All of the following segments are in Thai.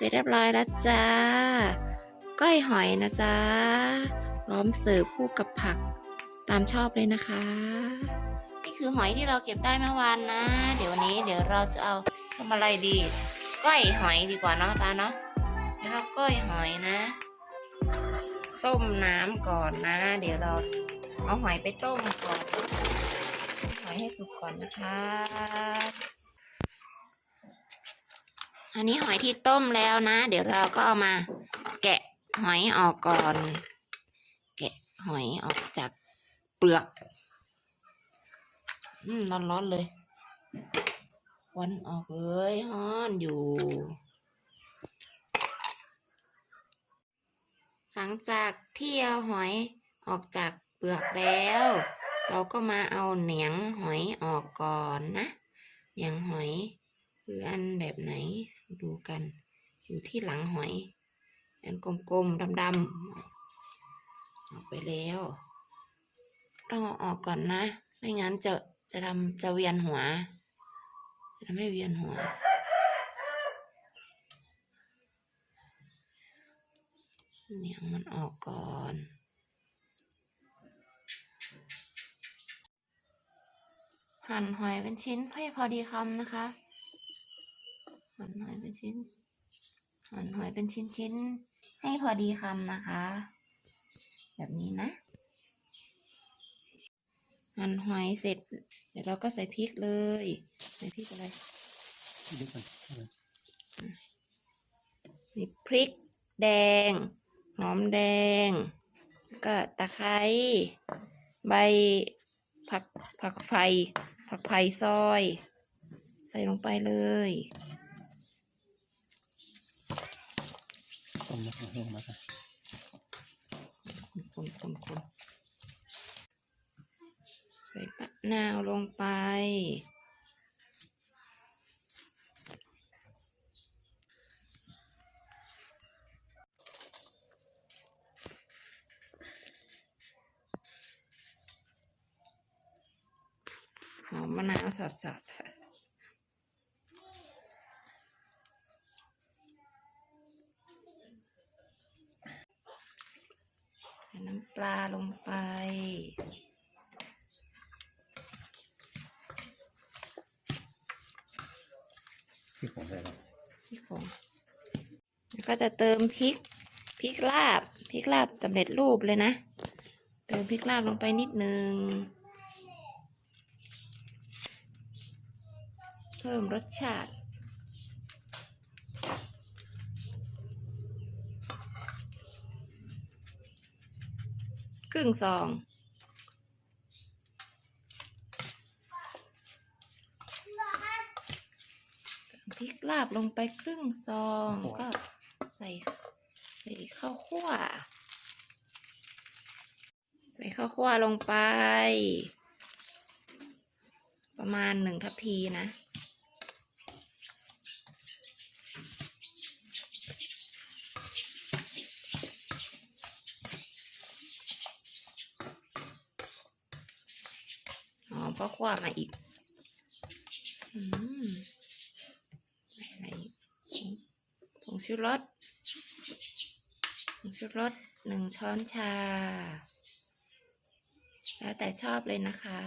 เสร็จเรียบร้อยแล้วจ้า ก้อยหอยนะจ๊ะพร้อมเสิร์ฟคู่กับผักตามชอบเลยนะคะ นี่คือหอยที่เราเก็บได้เมื่อวานนะ เดี๋ยววันนี้เดี๋ยวเราจะเอาทำอะไรดี ก้อยหอยดีกว่าเนาะตาเนาะเดี๋ยวเราก้อยหอยนะ ต้มน้ำก่อนนะ เดี๋ยวเราเอาหอยไปต้มก่อนหอยให้สุกก่อนนะคะ อันนี้หอยที่ต้มแล้วนะ เดี๋ยวเราก็เอามา แกะหอยออกก่อน แกะหอยออกจากเปลือก อืมร้อนๆเลยวันออกเลยฮ้อนอยู่ หลังจากที่เอาหอยออกจากเปลือกแล้ว เราก็มาเอาเหนียงหอยออกก่อนนะเหนียงหอยคืออันแบบไหน ดูกัน อยู่ที่หลังหอยอันกลมๆดำๆออกไปแล้ว ต้องเอาออกก่อนนะ ไม่งั้นจะจะทำจะเวียนหัว จะทำให้เวียนหัวเนียงมันออกก่อน หั่นหอยเป็นชิ้นให้พอดีคำนะคะ หั่นหอยเป็นชิ้นหั่นหอยเป็นชิ้นๆ ให้พอดีคำนะคะ แบบนี้นะ หั่นหอยเสร็จ เดี๋ยวเราก็ใส่พริกเลยใส่พริกอะไรเดี๋ยวก่อนเอาไว้มีพริกแดง หอมแดงแล้วก็ตะไคร้ใบผักผักไฟผักไผ่ซอย ใส่ลงไปเลย ต้มน้ำให้มาค่ะคนคนคนคนใส่มะนาวลงไป หอมมะนาวสดๆค่ะใส่ น้ำปลาลงไปที่ผมใส่แล้วพริกผงแล้วก็จะเติมพริกพริกลาบพริกลาบสำเร็จรูปเลยนะ เติมพริกลาบลงไปนิดนึง เพิ่มรสชาติ รึ่งซอง พริกลาบลงไปครึ่งซอง ก็ใส่ใส่ข้าวคั่ว ใส่ข้าวคั่วลงไป ประมาณหนึ่งทัพพีนะ หอมข้าวคั่วมาอีก อืมอะไรผงชูรสผงชูรสหนึ่งช้อนชา แล้วแต่ชอบเลยนะคะ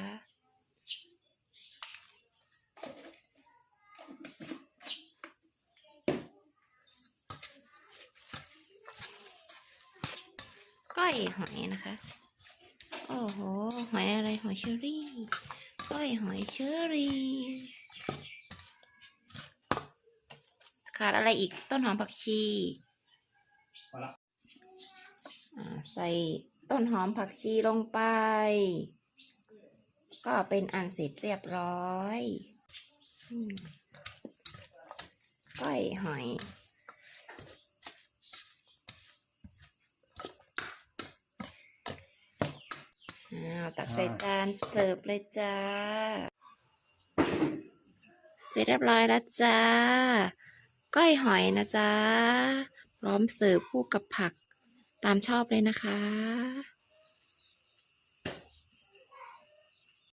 ก้อยหอยนะคะ โอ้โห หอยอะไร หอยเชอรี่ ก้อยหอยเชอรี่ ขาดอะไรอีกต้นหอมผักชีพอละอ่าใส่ต้นหอมผักชีลงไป ก็เป็นอันเสร็จเรียบร้อยอมก้อยหอย อ้าวตักใส่จานเสิร์ฟเลยจ้า เสร็จเรียบร้อยแล้วจ้า ก้อยหอยนะจ้าพร้อมเสิร์ฟคู่กับผักตามชอบเลยนะคะ